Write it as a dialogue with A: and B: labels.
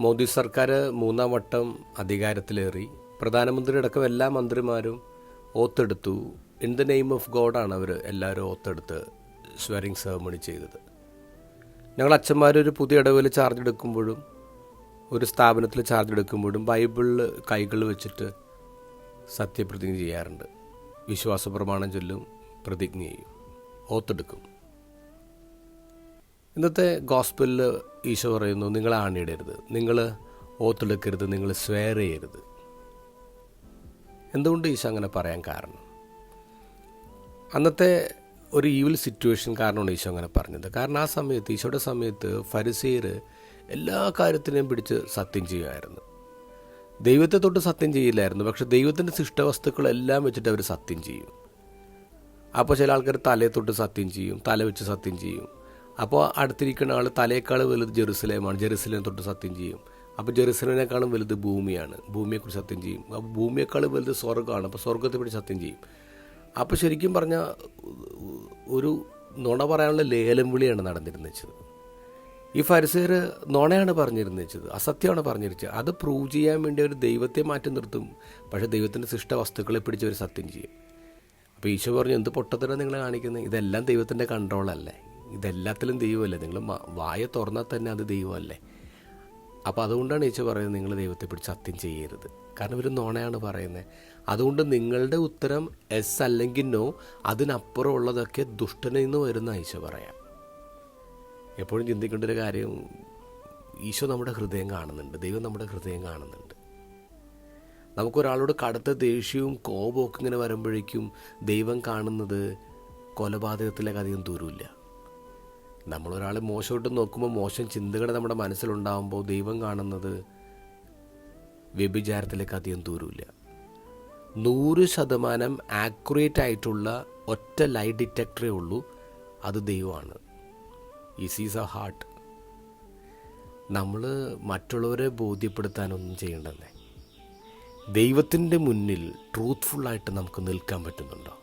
A: മോദി സർക്കാർ മൂന്നാം വട്ടം അധികാരത്തിലേറി. പ്രധാനമന്ത്രി അടക്കം എല്ലാ മന്ത്രിമാരും ഓത്തെടുത്തു. ഇൻ ദ നെയിം ഓഫ് ഗോഡാണ് അവർ എല്ലാവരും ഓത്തെടുത്ത് സ്വരിങ് സെറമണി ചെയ്തത്. ഞങ്ങൾ അച്ഛന്മാരൊരു പുതിയ ഇടവിൽ ചാർജ് എടുക്കുമ്പോഴും ഒരു സ്ഥാപനത്തിൽ ചാർജ് എടുക്കുമ്പോഴും ബൈബിളിൽ കൈകൾ വെച്ചിട്ട് സത്യപ്രതിജ്ഞ ചെയ്യാറുണ്ട്. വിശ്വാസ പ്രമാണം ചൊല്ലും പ്രതിജ്ഞ ചെയ്യും ഓത്തെടുക്കും. ഇന്നത്തെ ഗോസ്പലിൽ ഈശോ പറയുന്നു നിങ്ങൾ ആണിയിടരുത്. നിങ്ങൾ ഓത്തെടുക്കരുത് നിങ്ങൾ സ്വയർ ചെയ്യരുത്. എന്തുകൊണ്ട് ഈശോ അങ്ങനെ പറയാൻ കാരണം? അന്നത്തെ ഒരു ഈവിൽ സിറ്റുവേഷൻ കാരണമാണ് ഈശോ അങ്ങനെ പറഞ്ഞത്. കാരണം ആ സമയത്ത് ഈശോയുടെ സമയത്ത് ഫരിസീർ എല്ലാ കാര്യത്തിനെയും പിടിച്ച് സത്യം ചെയ്യുമായിരുന്നു. ദൈവത്തെ തൊട്ട് സത്യം ചെയ്യില്ലായിരുന്നു. പക്ഷെ ദൈവത്തിന്റെ ശിഷ്ടവസ്തുക്കളെല്ലാം വെച്ചിട്ട് അവർ സത്യം ചെയ്യും. അപ്പോൾ ചില ആൾക്കാർ തലയെ തൊട്ട് സത്യം ചെയ്യും തല വെച്ച് സത്യം ചെയ്യും. അപ്പോൾ അടുത്തിരിക്കുന്ന ആൾ തലേക്കാൾ വലുത് ജെറുസലേമാണ്. ജെറുസലേം തൊട്ട് സത്യം ചെയ്യും. അപ്പോൾ ജെറുസലേനേക്കാളും വലുത് ഭൂമിയാണ്. ഭൂമിയെക്കുറിച്ച് സത്യം ചെയ്യും. അപ്പോൾ ഭൂമിയേക്കാൾ വലുത് സ്വർഗമാണ്. അപ്പോൾ സ്വർഗത്തെ പിടിച്ച് സത്യം ചെയ്യും. അപ്പോൾ ശരിക്കും പറഞ്ഞാൽ ഒരു നുണ പറയാനുള്ള ലേലം വിളിയാണ് നടന്നിരുന്നത്. ഈ ഫരിസേർ നുണയാണ് പറഞ്ഞിരുന്നത്. അസത്യമാണ് പറഞ്ഞിരിച്ചത്. അത് പ്രൂവ് ചെയ്യാൻ വേണ്ടി ഒരു ദൈവത്തെ മാറ്റി നിർത്തും. പക്ഷേ ദൈവത്തിന്റെ സൃഷ്ട വസ്തുക്കളെ പിടിച്ച് അവർ സത്യം ചെയ്യും. അപ്പോൾ ഈശോ പറഞ്ഞു എന്ത് പൊട്ടത്തരാണ് നിങ്ങൾ കാണിക്കുന്നത് ഇതെല്ലാം ദൈവത്തിന്റെ കൺട്രോളല്ലേ ഇതെല്ലാത്തിലും ദൈവമല്ലേ? നിങ്ങൾ വായ തുറന്നാൽ തന്നെ അത് ദൈവമല്ലേ? അപ്പോൾ അതുകൊണ്ടാണ് ഈശോ പറയുന്നത് നിങ്ങൾ ദൈവത്തെ പിടിച്ച് സത്യം ചെയ്യരുത്. കാരണം ഇവർ നോണയാണ് പറയുന്നത്. അതുകൊണ്ട് നിങ്ങളുടെ ഉത്തരം എസ് അല്ലെങ്കിൽ നോ അതിനപ്പുറം ഉള്ളതൊക്കെ ദുഷ്ടനിൽ നിന്ന് വരുന്ന ഈശോ പറയാം. എപ്പോഴും ചിന്തിക്കേണ്ട ഒരു കാര്യം ഈശോ നമ്മുടെ ഹൃദയം കാണുന്നുണ്ട്. ദൈവം നമ്മുടെ ഹൃദയം കാണുന്നുണ്ട്. നമുക്കൊരാളോട് കടുത്ത ദേഷ്യവും കോപവും ഒക്കെ ഇങ്ങനെ വരുമ്പോഴേക്കും ദൈവം കാണുന്നത് കൊലപാതകത്തിലേക്ക് അധികം ദൂരമില്ല. നമ്മളൊരാൾ മോശമായിട്ട് നോക്കുമ്പോൾ മോശം ചിന്തകൾ നമ്മുടെ മനസ്സിലുണ്ടാകുമ്പോൾ ദൈവം കാണുന്നത് വ്യഭിചാരത്തിലേക്ക് അധികം ദൂരമില്ല. നൂറ് ശതമാനം ആക്യുറേറ്റ് ആയിട്ടുള്ള ഒറ്റ ലൈ ഡിറ്റക്ടറേ ഉള്ളൂ അത് ദൈവമാണ്. ഇസ് ഈസ് എ ഹാർട്ട് നമ്മൾ മറ്റുള്ളവരെ ബോധ്യപ്പെടുത്താനൊന്നും ചെയ്യേണ്ടതേ ദൈവത്തിന്റെ മുന്നിൽ ട്രൂത്ത്ഫുള്ളായിട്ട് നമുക്ക് നിൽക്കാൻ പറ്റുന്നുണ്ടോ?